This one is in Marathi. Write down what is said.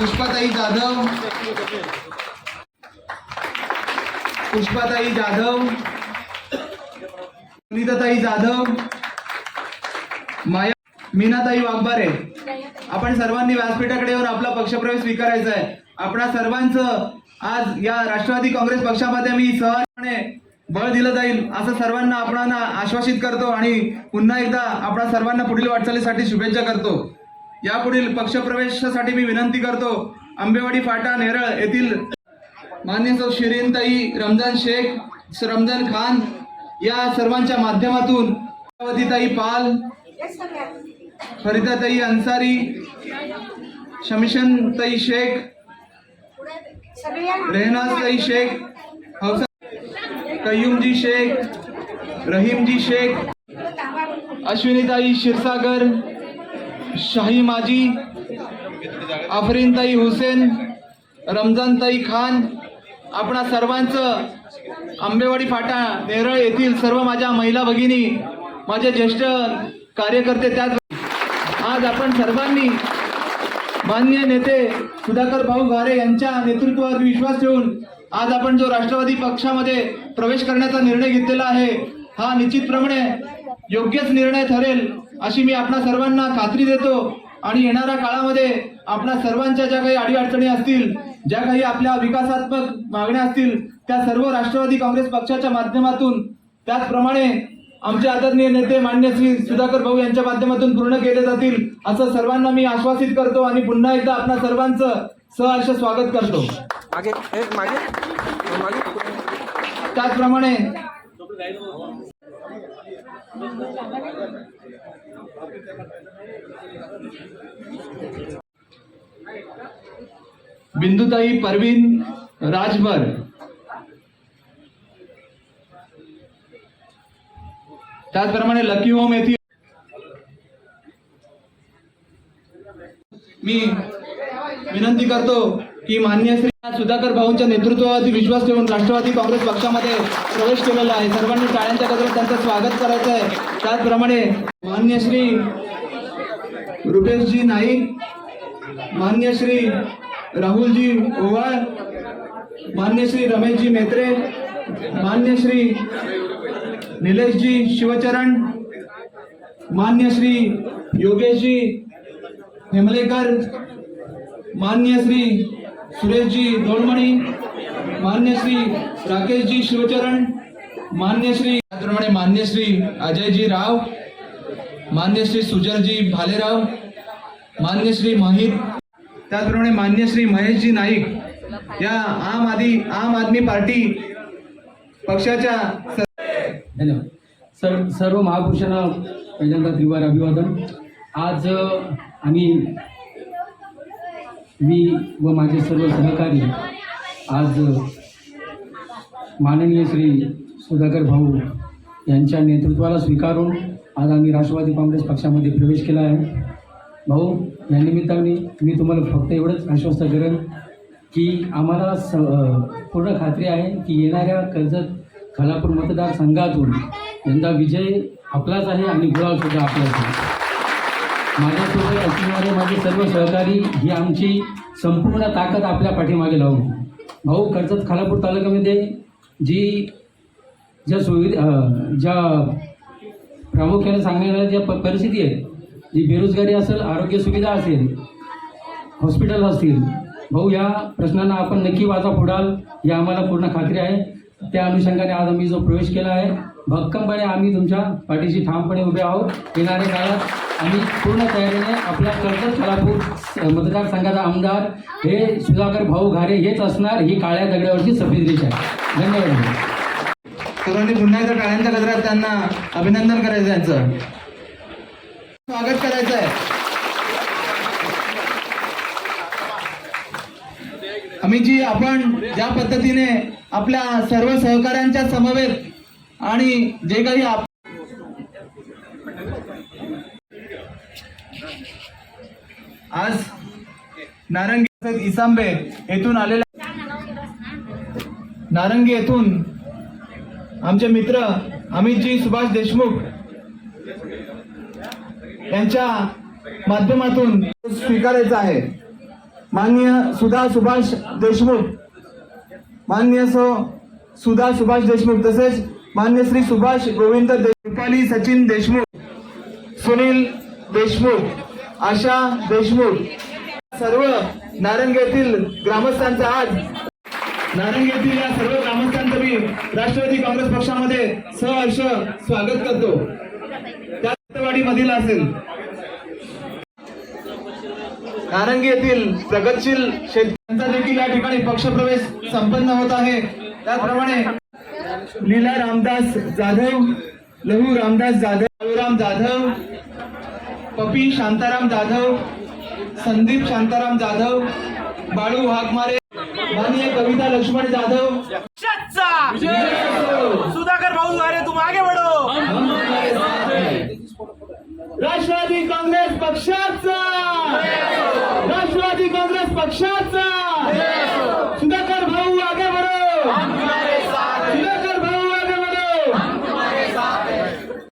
पुष्पाताई जाधव. पुष्पाताई जाधव. सुनीताताई जाधव. माया मीनाताई वाघबारे. आपण सर्वांनी व्यासपीठाकडे येऊन आपला पक्षप्रवेश स्वीकारायचा आहे. आपणा सर्वांचं आज या राष्ट्रवादी काँग्रेस पक्षामध्ये मी सहजपणे बळ दिलं जाईल असं सर्वांना आपणांना आश्वासित करतो आणि पुन्हा एकदा आपणा सर्वांना पुढील वाटचालीसाठी शुभेच्छा करतो. यापुढील पक्षप्रवेशासाठी मी विनंती करतो. आंबेवाडी फाटा नेरळ येथील मान्य सौ शिरीनताई रमजान शेख रमजान खान या सर्वांच्या माध्यमातून ताई पाल फरिदाताई अन्सारी शमिशनताई शेख रेहनाजताई शेख हौसा कय्यूमजी शेख रहीमजी शेख अश्विनीताई क्षीरसागर शाही माजी आफरीनताई हुसेन रमजानताई खान आपणा सर्वांचं आंबेवाडी फाटा नेरळ येथील सर्व माझ्या महिला भगिनी माझे ज्येष्ठ कार्यकर्ते त्याच आज आपण सर्वांनी मान्य नेते सुधाकर भाऊ घारे यांच्या नेतृत्वावर विश्वास ठेवून आज आपण जो राष्ट्रवादी पक्षामध्ये प्रवेश करण्याचा निर्णय घेतलेला आहे हा निश्चितप्रमाणे योग्यच निर्णय ठरेल. अशी मी आपणा सर्वांना खात्री देतो आणि येणाऱ्या काळामध्ये आपणा सर्वांच्या ज्या काही अडीअडचणी असतील ज्या काही आपल्या विकासात्मक मागण्या असतील त्या सर्व राष्ट्रवादी काँग्रेस पक्षाच्या माध्यमातून त्याचप्रमाणे आमचे आदरणीय नेते मान्य श्री सुधाकर भाऊ यांच्या माध्यमातून पूर्ण केले जातील असं सर्वांना मी आश्वासित करतो आणि पुन्हा एकदा आपणा सर्वांचं सहर्ष स्वागत करतो. त्याचप्रमाणे बिंदुताई परवीन राजभर. त्याचप्रमाणे लकी होम येथील मी विनंती करतो की मान्य श्री सुधाकर भाऊंच्या नेतृत्वावरती विश्वास ठेवून राष्ट्रवादी काँग्रेस पक्षामध्ये प्रवेश केलेला आहे. सर्वांनी टाळ्यांच्या गजरात त्यांचं स्वागत करायचं आहे. त्याचप्रमाणे मान्य श्री रुपेशजी नाईक मान्य श्री राहुलजी ओवाळ मान्य श्री रमेशजी मेत्रे मान्य श्री निलेशजी शिवचरण मान्य श्री योगेशजी हेमलेकर मान्य श्री सुरेशजी दोलमणी मान्य श्री राकेशजी शिवचरण मान्य श्री त्याचप्रमाणे मान्य श्री अजयजी राव मान्य श्री सुजलजी भालेराव मान्य श्री महित त्याचप्रमाणे मान्य श्री महेशजी नाईक या आम आदी आम आदमी पार्टी पक्षाच्या धन्यवाद. सर सर्व महापुरुषांना पहिल्यांदा त्रिवार अभिवादन. आज आम्ही मी व माझे सर्व सहकारी आज माननीय श्री सुधाकर भाऊ यांच्या नेतृत्वाला स्वीकारून आज आम्ही राष्ट्रवादी काँग्रेस पक्षामध्ये प्रवेश केला आहे. भाऊ या निमित्ताने मी तुम्हाला फक्त एवढंच आश्वस्त करेन की आम्हाला स पूर्ण खात्री आहे की येणाऱ्या कर्जत खालापूर मतदारसंघातून यंदा विजय आपलाच आहे आणि गुलाबसुद्धा आपलाच आहे. माझ्यासोबत असणारे माझे सर्व सहकारी ही आमची संपूर्ण ताकद आपल्या पाठीमागे लावू भाऊ कर्जत खालापूर तालुक्यामध्ये जी ज्या सुविधा ज्या प्रामुख्याने सांगण्याला ज्या प परिस्थिती आहे जी बेरोजगारी असेल आरोग्य सुविधा असेल हॉस्पिटल असतील भाऊ या प्रश्नांना आपण नक्की वाचा फोडाल ही आम्हाला पूर्ण खात्री आहे. त्या अनुषंगाने आज आम्ही जो प्रवेश केला आहे भक्कमपणे आम्ही तुमच्या पाठीशी ठामपणे उभे आहोत. येणाऱ्या काळात आम्ही पूर्ण तयारीने आपल्या कर्जत खालापूर मतदारसंघाचा आमदार हे सुधाकर भाऊ घारे हेच असणार ही काळ्या दगड्यावरची सफेद रेष आहे. धन्यवाद. सर्वांनी पुन्हा एकदा टाळ्यांच्या गजरात त्यांना अभिनंदन करायचं त्यांचं स्वागत करायचं आहे. आम्ही जी आपण ज्या पद्धतीने आपल्या सर्व सहकाऱ्यांच्या समवेत आणि जे काही आप आज नारंगी इसांबे येथून आलेल्या नारंगी येथून आमचे मित्र अमितजी सुभाष देशमुख यांच्या माध्यमातून स्वीकारायचं आहे. माननीय सुधा सुभाष देशमुख माननीय सो सुधा सुभाष देशमुख तसेच मान्य श्री सुभाष गोविंद रुपाली सचिन देशमुख सुनील देशमुख आशा देशमुख. सर्व नारंग येथील ग्रामस्थांचा आज नारंग येथील या सर्व ग्रामस्थांचं मी राष्ट्रवादी काँग्रेस पक्षामध्ये सहर्ष स्वागत करतो. त्या मधील असेल. नारंगी येथील प्रगतशील शेतकऱ्यांचा देखील या ठिकाणी पक्षप्रवेश संपन्न होत आहे. त्याचप्रमाणे लीला रामदास जाधव लहू रामदास जाधव बाळूराम जाधव पपी शांताराम जाधव संदीप शांताराम जाधव बाळू वाघमारे माननीय कविता लक्ष्मण जाधव. सुधाकर भाऊ अरे तुम आगे बढ़ो राष्ट्रवादी काँग्रेस पक्षाचा! Pachata!